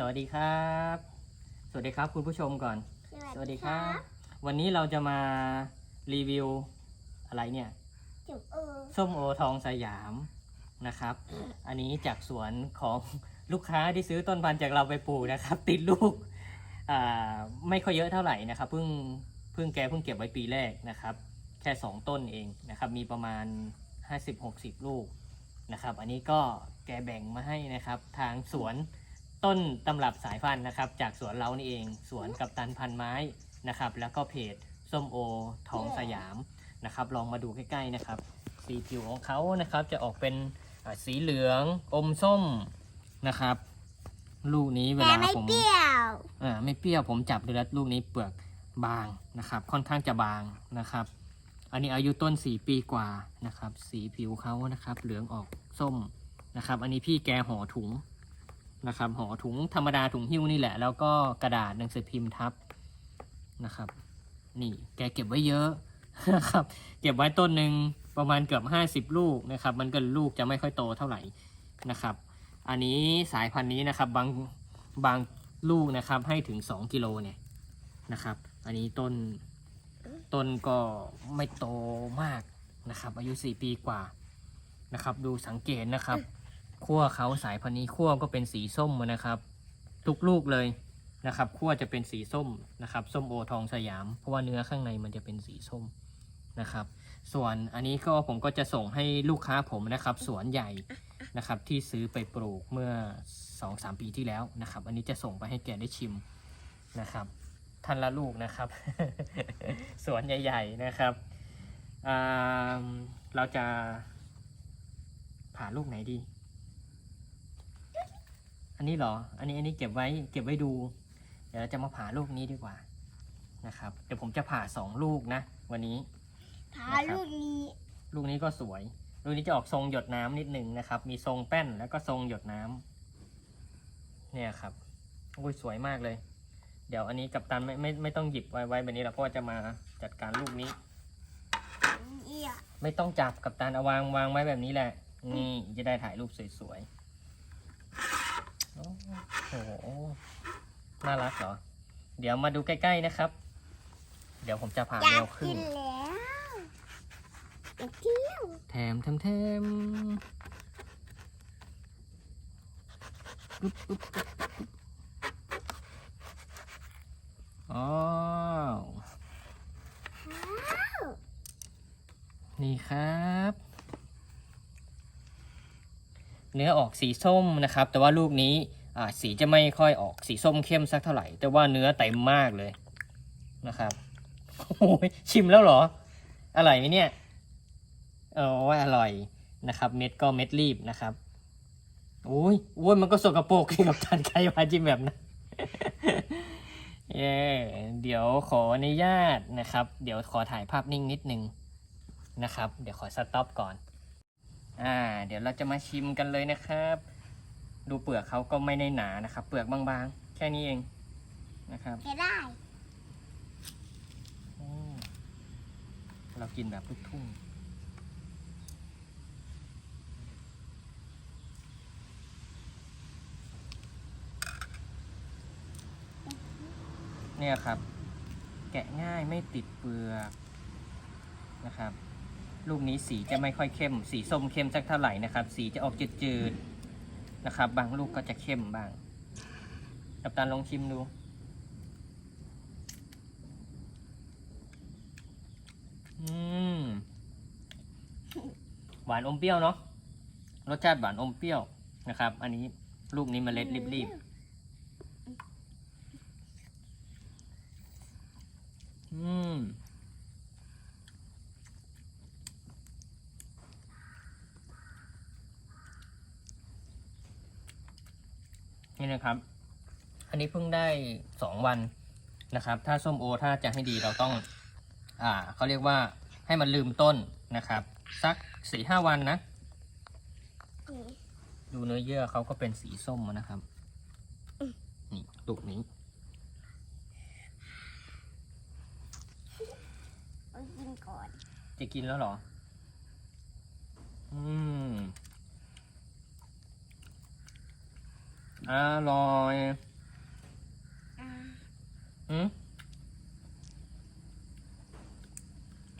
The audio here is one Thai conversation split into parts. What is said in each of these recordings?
สวัสดีครับ สวัสดีครับคุณผู้ชมก่อน สวัสดีครับ วันนี้เราจะมารีวิวอะไรเนี่ยจุกเออส้มโอทองสยามนะครับ อันนี้จากสวนของลูกค้าที่ซื้อต้นพันธุ์จากเราไปปลูกนะครับ ติดลูกอ่าไม่ค่อยเยอะเท่าไหร่นะครับเพิ่งเพิ่งแกเพิ่งเก็บไว้ปีแรกนะครับ แค่ 2 ต้นเองนะครับ มีประมาณ 50-60 ลูกนะครับ อันนี้ก็แกแบ่งมาให้นะครับทางสวน ต้นตำรับสายพันธุ์นะครับ จากสวนเรานี่เอง สวนกับตันพันไม้นะครับ แล้วก็เพจส้มโอทองสยามนะครับ ลองมาดูใกล้ๆนะครับ สีผิวของเขานะครับ จะออกเป็นอ่าสีเหลืองอมส้มนะครับ ลูกนี้เวแต่ลาไม่ผมเปรี้ยวอ่าไม่เปรี้ยวผมจับดูแล้วลูกนี้เปลือกบางนะครับ ค่อนข้างจะบางนะครับ อันนี้อายุต้น4ปีกว่านะครับ สีผิวเขานะครับ เหลืองออกส้มนะครับ อันนี้พี่แกห่อถุง นะครับห่อถุงธรรมดาถุงหิ้วนี่แหละ แล้วก็กระดาษหนังสือพิมพ์ทับนะครับ นี่แกเก็บไว้เยอะนะครับ เก็บไว้ต้นหนึ่งประมาณเกือบ 50 ลูกนะครับ มันก็ลูกจะไม่ค่อยโตเท่าไหร่นะครับ อันนี้สายพันธุ์นี้นะครับบางบางลูกนะครับให้ถึง 2 กิโลเนี่ยนะครับ อันนี้ต้นต้นก็ไม่โตมากนะครับ อายุ 4 ปีกว่านะครับ ดูสังเกตนะครับ ขั้วเขาสายพันธุ์นี้ขั้วก็เป็นสีส้มนะครับ ทุกลูกเลยนะครับขั้วจะเป็นสีส้มนะครับส้มโอทองสยาม เพราะว่าเนื้อข้างในมันจะเป็นสีส้มนะครับ ส่วนอันนี้ก็ผมก็จะส่งให้ลูกค้าผมนะครับ สวนใหญ่นะครับที่ซื้อไปปลูกเมื่อ 2-3 ปีที่แล้วนะครับ อันนี้จะส่งไปให้แกได้ชิมนะครับท่านละลูกนะครับ สวนใหญ่ ๆนะครับเราจะผ่าลูกไหนดี อันนี้เหรอ อันนี้อันนี้เก็บไว้เก็บไว้ดู เดี๋ยวเราจะมาผ่าลูกนี้ดีกว่านะครับ เดี๋ยวผมจะผ่าสองลูกนะ วันนี้ พาลูกนี้ลูกนี้ก็สวย ลูกนี้จะออกทรงหยดน้ำนิดนึงนะครับ มีทรงแป้นแล้วก็ทรงหยดน้ำเนี่ยครับอุ้ยสวยมากเลย เดี๋ยวอันนี้กับตันไม่ไม่ไม่ต้องหยิบไว้ไว้แบบนี้หรอกเพราะว่าจะมาจัดการลูกนี้ เอียไม่ต้องจับกับตันเอาวางวางไว้แบบนี้แหละ นี่จะได้ถ่ายรูปสวยๆ โอ้โห น่ารักเหรอ เดี๋ยวมาดูใกล้ๆนะครับ เดี๋ยวผมจะผ่าอแนยากวขึ้กิน นแล้วอยากเที่ยวแถมแถมแถมปุ๊บปุ๊บปุ๊บปุ๊บอ้าวนี่ครับ เนื้อออกสีส้มนะครับ แต่ว่าลูกนี้สีจะไม่ค่อยออกสีส้มเข้มสักเท่าไหร่ แต่ว่าเนื้อเต็มมากเลยนะครับโอ้ยชิมแล้วเหรอ อร่อยไหมเนี่ยเออว่าอร่อยนะครับ เม็ดก็เม็ดรีบนะครับโอ้ยโอ้ยมันก็สกปรกกับทานไก่มาจิ้มแบบนั้นเย้เดี๋ยวขออนุญาตนะครับ เดี๋ยวขอถ่ายภาพนิ่งนิดนึงนะครับ เดี๋ยวขอสต็อปก่อน อ่า เดี๋ยวเราจะมาชิมกันเลยนะครับ ดูเปลือกเขาก็ไม่ได้หนานะครับ เปลือกบางๆ แค่นี้เองนะครับจะได้อืมเรากินแบบลูกทุ่งเนี่ยครับ แกะง่ายไม่ติดเปลือกนะครับ ลูกนี้สีจะไม่ค่อยเข้ม สีส้มเข้มสักเท่าไหร่นะครับ สีจะออกจืดๆนะครับ บางลูกก็จะเข้มบ้างกับตาลองชิมดู อืม หวานอมเปรี้ยวเนาะ รสชาติหวานอมเปรี้ยวนะครับ อันนี้ลูกนี้เมล็ดรีบๆ อืม นี่นะครับ อันนี้เพิ่งได้สองวันนะครับ ถ้าส้มโอถ้าจะให้ดีเราต้อง อ่าเขาเรียกว่าให้มันลืมต้นนะครับ สักสี่ห้าวันนะ ดูเนื้อเยื่อเขาก็เป็นสีส้มนะครับ นี่ลูกนี้เอากินก่อน จะกินแล้วเหรอ อืม อร่อยอ่าอืม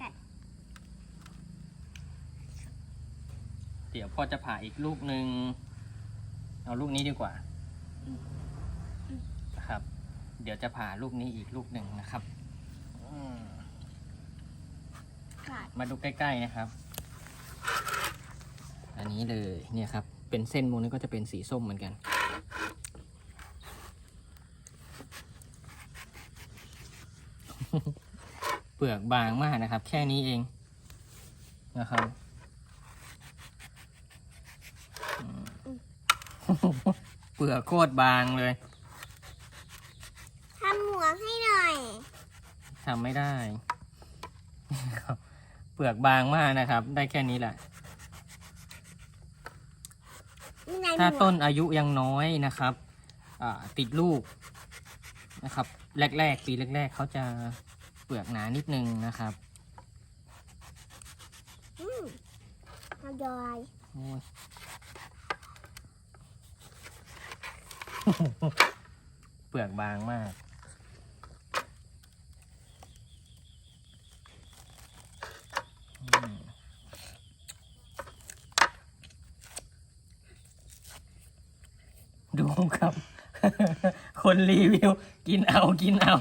กัดเดี๋ยวพ่อจะผ่าอีกลูกหนึ่ง เอาลูกนี้ดีกว่านะครับ เดี๋ยวจะผ่าลูกนี้อีกลูกหนึ่งนะครับอืมกัดมาดูใกล้ๆนะครับ อันนี้เลยเนี่ยครับ เป็นเส้นมูนี้ก็จะเป็นสีส้มเหมือนกัน เปลือกบางมากนะครับ แค่นี้เองนะครับอืมเปลือกโคตรบางเลยทำหมวกให้หน่อยทำไม่ได้ครับเปลือกบางมากนะครับ ได้แค่นี้แหละนี่ไงหมถ้าวกต้นอายุยังน้อยนะครับอ่าติดลูกนะครับ แรก ๆ ปีแรก ๆเขาจะ เปลือกหนานิดนึงนะครับอืมเอาดอยโอ้ยเปลือกบางมากอืมดูครับ คนรีวิว กินเอากินเอา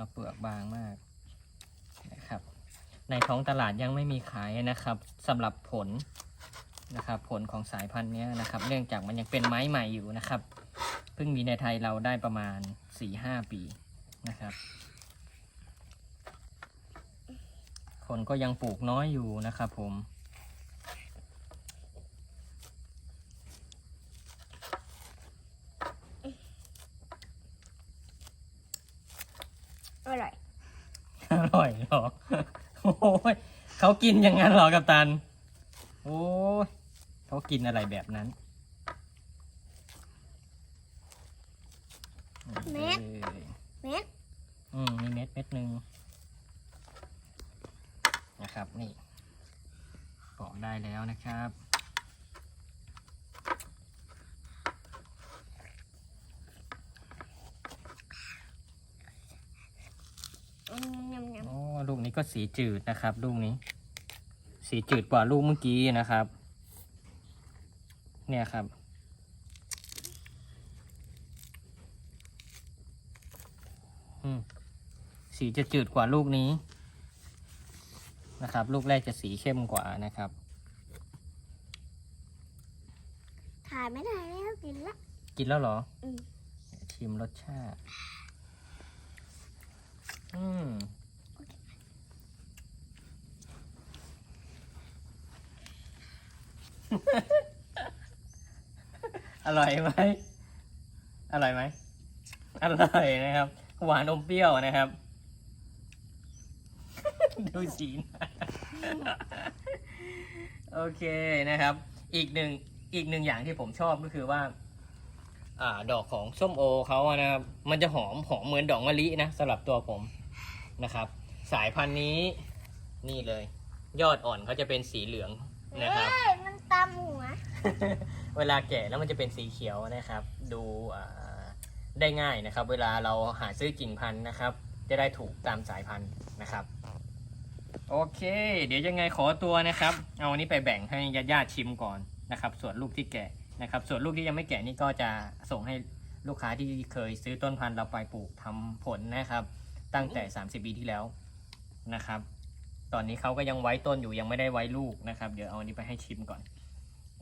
เนี่ยเปลือกบางมากนะครับ ในท้องตลาดยังไม่มีขายนะครับสำหรับผลนะครับ ผลของสายพันธุ์นี้นะครับ เนื่องจากมันยังเป็นไม้ใหม่อยู่นะครับ เพิ่งมีในไทยเราได้ประมาณสี่ห้าปีนะครับ คนก็ยังปลูกน้อยอยู่นะครับผม อร่อย อร่อยหรอ โอ้ยเขากินอย่างนั้นหรอกับตัน โอ้ยเขากินอะไรแบบนั้น เม็ด ออ เม็ด อืมมีเม็ดเม็ดหนึ่งนะครับ นี่ปอกได้แล้วนะครับ อืม ยำยำโอ้ลูกนี้ก็สีจืดนะครับ ลูกนี้ สีจืดกว่าลูกเมื่อกี้นะครับ เนี่ยครับอืมสีจะจืดกว่าลูกนี้นะครับ ลูกแรกจะสีเข้มกว่านะครับถ่ายไม่ได้แล้วกินละ กินแล้วเหรออืมชิมรสชาติ อืมอร่อยไหมอร่อยไหมอร่อยนะครับ หวานอมเปรี้ยวนะครับ ดูสีน้าโอเคนะครับ อีกหนึ่งอีกหนึ่งอย่างที่ผมชอบก็คือว่า อ่า ดอกของส้มโอเขานะครับ มันจะหอมหอมเหมือนดอกมะลินะสำหรับตัวผม นะครับ สายพันธุ์นี้นี่เลย ยอดอ่อนเขาจะเป็นสีเหลืองนะครับ เอ้ยมันตำหัว เวลาแก่แล้วมันจะเป็นสีเขียวนะครับ ดูอ่าได้ง่ายนะครับ เวลาเราหาซื้อกิ่งพันธุ์นะครับ จะได้ถูกตามสายพันธุ์นะครับ โอเค เดี๋ยวยังไงขอตัวนะครับ เอาอันนี้ไปแบ่งให้ญาติญาติๆชิมก่อนนะครับ ส่วนลูกที่แก่นะครับ ส่วนลูกที่ยังไม่แก่นี่ก็จะส่งให้ลูกค้าที่เคยซื้อต้นพันธุ์เราไปปลูกทำผลนะครับ ตั้งแต่ 30 ปีที่แล้วนะครับ ตอนนี้เขาก็ยังไว้ต้นอยู่ยังไม่ได้ไว้ลูกนะครับ เดี๋ยวเอาอันนี้ไปให้ชิมก่อน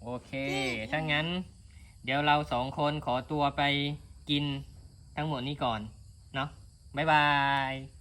โอเค ถ้างั้น เดี๋ยวเราสองคนขอตัวไปกินทั้งหมดนี้ก่อน เนาะบ๊ายบาย